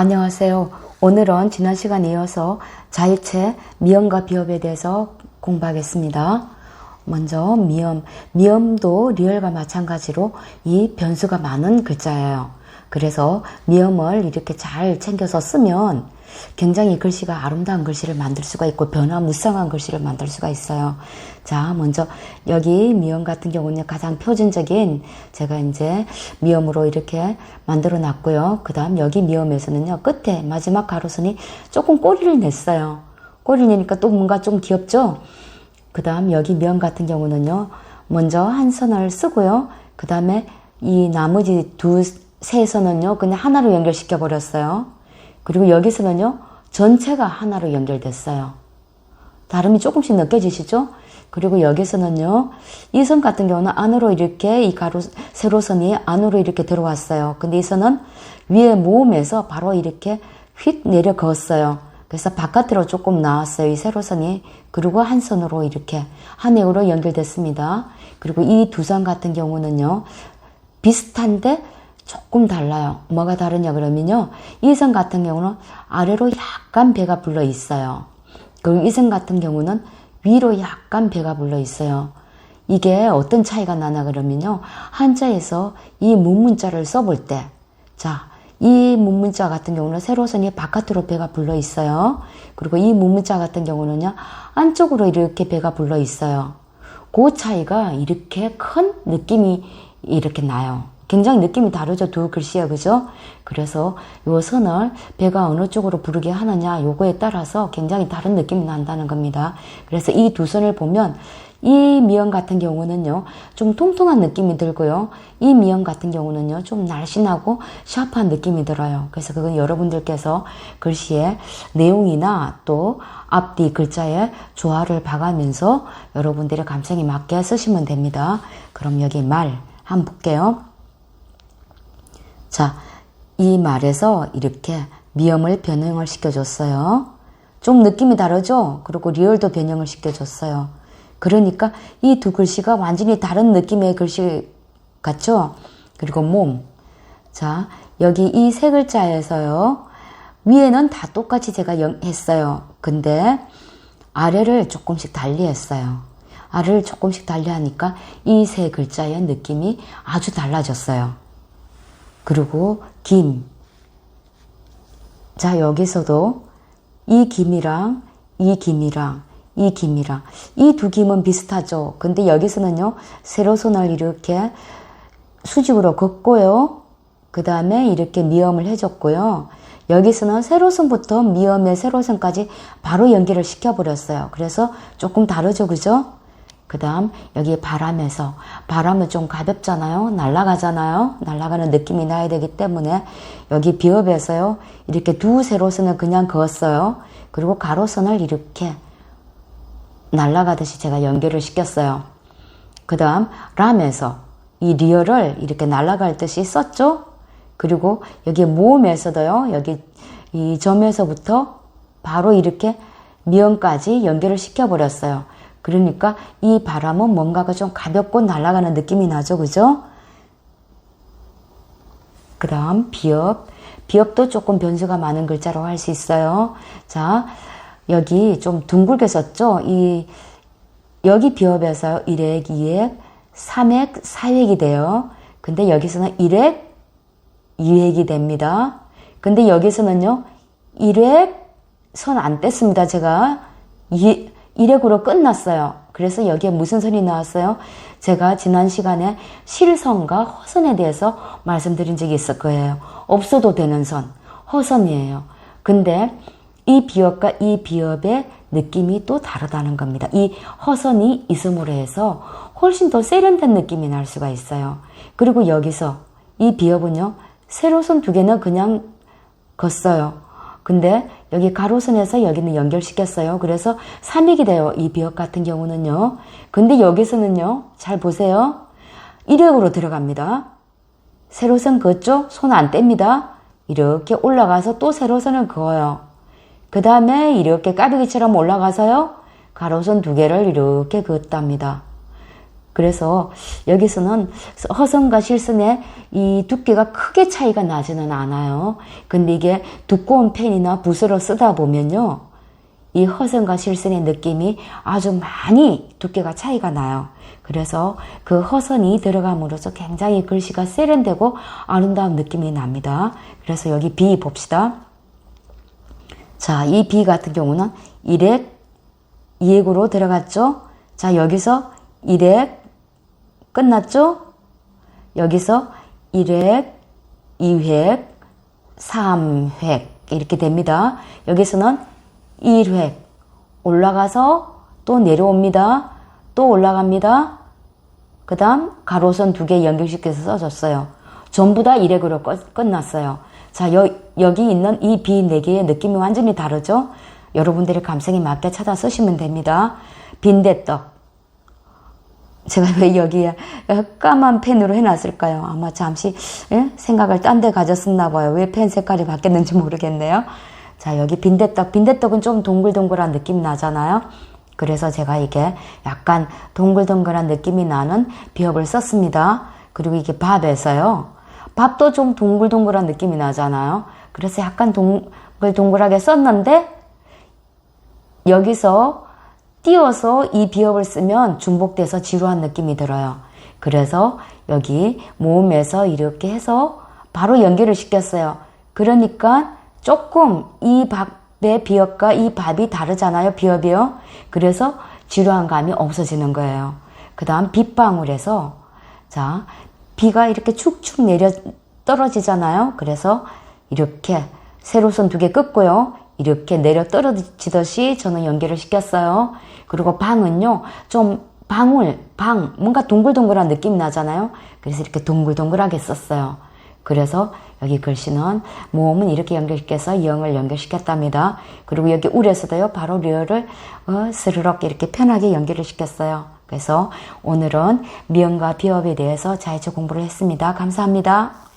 안녕하세요. 오늘은 지난 시간에 이어서 자유체 미음과 비읍에 대해서 공부하겠습니다. 먼저 미음. 미음도 리얼과 마찬가지로 이 변수가 많은 글자예요. 그래서 미음을 이렇게 잘 챙겨서 쓰면 굉장히 글씨가 아름다운 글씨를 만들 수가 있고 변화무쌍한 글씨를 만들 수가 있어요. 자, 먼저 여기 미음 같은 경우는 가장 표준적인 제가 이제 미음으로 이렇게 만들어 놨고요. 그 다음 여기 미음에서는요, 끝에 마지막 가로선이 조금 꼬리를 냈어요. 꼬리를 내니까 또 뭔가 좀 귀엽죠? 그 다음 여기 미음 같은 경우는요, 먼저 한 선을 쓰고요. 그 다음에 이 나머지 두, 세 선은요, 그냥 하나로 연결시켜 버렸어요. 그리고 여기서는요, 전체가 하나로 연결됐어요. 다름이 조금씩 느껴지시죠? 그리고 여기서는요, 이 선 같은 경우는 안으로 이렇게 이 가로, 세로선이 안으로 이렇게 들어왔어요. 근데 이 선은 위에 모음에서 바로 이렇게 휙 내려 그었어요. 그래서 바깥으로 조금 나왔어요. 이 세로선이. 그리고 한 선으로 이렇게 한 획으로 연결됐습니다. 그리고 이 두 선 같은 경우는요, 비슷한데 조금 달라요. 뭐가 다르냐 그러면요. 이선 같은 경우는 아래로 약간 배가 불러 있어요. 그리고 이선 같은 경우는 위로 약간 배가 불러 있어요. 이게 어떤 차이가 나나 그러면요. 한자에서 이 문문자를 써볼 때, 자, 이 문문자 같은 경우는 세로선이 바깥으로 배가 불러 있어요. 그리고 이 문문자 같은 경우는요. 안쪽으로 이렇게 배가 불러 있어요. 그 차이가 이렇게 큰 느낌이 이렇게 나요. 굉장히 느낌이 다르죠. 두 글씨야. 그죠? 그래서 요 선을 배가 어느 쪽으로 부르게 하느냐 요거에 따라서 굉장히 다른 느낌이 난다는 겁니다. 그래서 이 두 선을 보면 이 미연 같은 경우는요, 좀 통통한 느낌이 들고요. 이 미연 같은 경우는요, 좀 날씬하고 샤프한 느낌이 들어요. 그래서 그건 여러분들께서 글씨의 내용이나 또 앞뒤 글자의 조화를 봐가면서 여러분들의 감성에 맞게 쓰시면 됩니다. 그럼 여기 말 한번 볼게요. 자, 이 말에서 이렇게 미음을 변형을 시켜줬어요. 좀 느낌이 다르죠? 그리고 리얼도 변형을 시켜줬어요. 그러니까 이 두 글씨가 완전히 다른 느낌의 글씨 같죠? 그리고 몸. 자, 여기 이 세 글자에서요. 위에는 다 똑같이 제가 했어요. 근데 아래를 조금씩 달리 했어요. 아래를 조금씩 달리 하니까 이 세 글자의 느낌이 아주 달라졌어요. 그리고 김. 자, 여기서도 이 김이랑 이 김이랑 이 김이랑 이 두 김은 비슷하죠. 근데 여기서는요. 세로선을 이렇게 수직으로 긋고요. 그 다음에 이렇게 미음을 해줬고요. 여기서는 세로선부터 미음의 세로선까지 바로 연결을 시켜버렸어요. 그래서 조금 다르죠. 그죠? 그 다음 여기 바람에서. 바람은 좀 가볍잖아요. 날아가잖아요. 날아가는 느낌이 나야 되기 때문에 여기 비읍에서요. 이렇게 두 세로선을 그냥 그었어요. 그리고 가로선을 이렇게 날아가듯이 제가 연결을 시켰어요. 그 다음 람에서 이 리얼을 이렇게 날아갈 듯이 썼죠? 그리고 여기 모음에서도요. 여기 이 점에서부터 바로 이렇게 미음까지 연결을 시켜 버렸어요 그러니까 이 바람은 뭔가가 좀 가볍고 날아가는 느낌이 나죠. 그죠? 그 다음 비읍. 비읍도 조금 변수가 많은 글자로 할 수 있어요. 자, 여기 좀 둥글게 썼죠? 이, 여기 비읍에서 1획, 2획, 3획, 4획이 돼요. 근데 여기서는 1획, 2획이 됩니다. 근데 여기서는요, 1획 선안 뗐습니다. 제가. 2, 1획으로 끝났어요. 그래서 여기에 무슨 선이 나왔어요? 제가 지난 시간에 실선과 허선에 대해서 말씀드린 적이 있을 거예요. 없어도 되는 선, 허선이에요. 근데 이 비읍과 이 비읍의 느낌이 또 다르다는 겁니다. 이 허선이 있음으로 해서 훨씬 더 세련된 느낌이 날 수가 있어요. 그리고 여기서 이 비읍은요, 세로선 두 개는 그냥 걷어요. 근데 여기 가로선에서 여기는 연결시켰어요. 그래서 3익이 돼요. 이 비역 같은 경우는요. 근데 여기서는요. 잘 보세요. 1역으로 들어갑니다. 세로선 그었죠? 손안 뗍니다. 이렇게 올라가서 또 세로선을 그어요. 그 다음에 이렇게 까비기처럼 올라가서요. 가로선 두 개를 이렇게 그었답니다. 그래서 여기서는 허선과 실선의 이 두께가 크게 차이가 나지는 않아요. 근데 이게 두꺼운 펜이나 붓으로 쓰다 보면요. 이 허선과 실선의 느낌이 아주 많이 두께가 차이가 나요. 그래서 그 허선이 들어감으로써 굉장히 글씨가 세련되고 아름다운 느낌이 납니다. 그래서 여기 B 봅시다. 자, 이 B 같은 경우는 1획, 2획으로 들어갔죠? 자, 여기서 1획 끝났죠? 여기서 1획, 2획, 3획 이렇게 됩니다. 여기서는 1획 올라가서 또 내려옵니다. 또 올라갑니다. 그 다음 가로선 두 개 연결시켜서 써줬어요. 전부 다 1획으로 끝났어요. 자, 여, 여기 있는 이 B 네 개의 느낌이 완전히 다르죠? 여러분들의 감성에 맞게 찾아 쓰시면 됩니다. 빈대떡. 제가 왜 여기에 까만 펜으로 해놨을까요? 아마 잠시 예? 생각을 딴 데 가졌었나 봐요. 왜 펜 색깔이 바뀌었는지 모르겠네요. 자, 여기 빈대떡. 빈대떡은 좀 동글동글한 느낌 나잖아요. 그래서 제가 이게 약간 동글동글한 느낌이 나는 비업을 썼습니다. 그리고 이게 밥에서요. 밥도 좀 동글동글한 느낌이 나잖아요. 그래서 약간 동글동글하게 썼는데 여기서 띄워서 이 비업을 쓰면 중복돼서 지루한 느낌이 들어요. 그래서 여기 모음에서 이렇게 해서 바로 연결을 시켰어요. 그러니까 조금 이 밥의 비업과 이 밥이 다르잖아요. 비업이요. 그래서 지루한 감이 없어지는 거예요. 그 다음 빗방울에서 자 비가 이렇게 축축 내려 떨어지잖아요. 그래서 이렇게 세로선 두개 긋고요. 이렇게 내려 떨어지듯이 저는 연결을 시켰어요. 그리고 방은요, 좀 방울, 방, 뭔가 동글동글한 느낌 나잖아요. 그래서 이렇게 동글동글하게 썼어요. 그래서 여기 글씨는 모음은 이렇게 연결시켜서 영을 연결시켰답니다. 그리고 여기 울에서도요, 바로 리얼을 어, 스르륵 이렇게 편하게 연결을 시켰어요. 그래서 오늘은 미음과 비업에 대해서 자의적 공부를 했습니다. 감사합니다.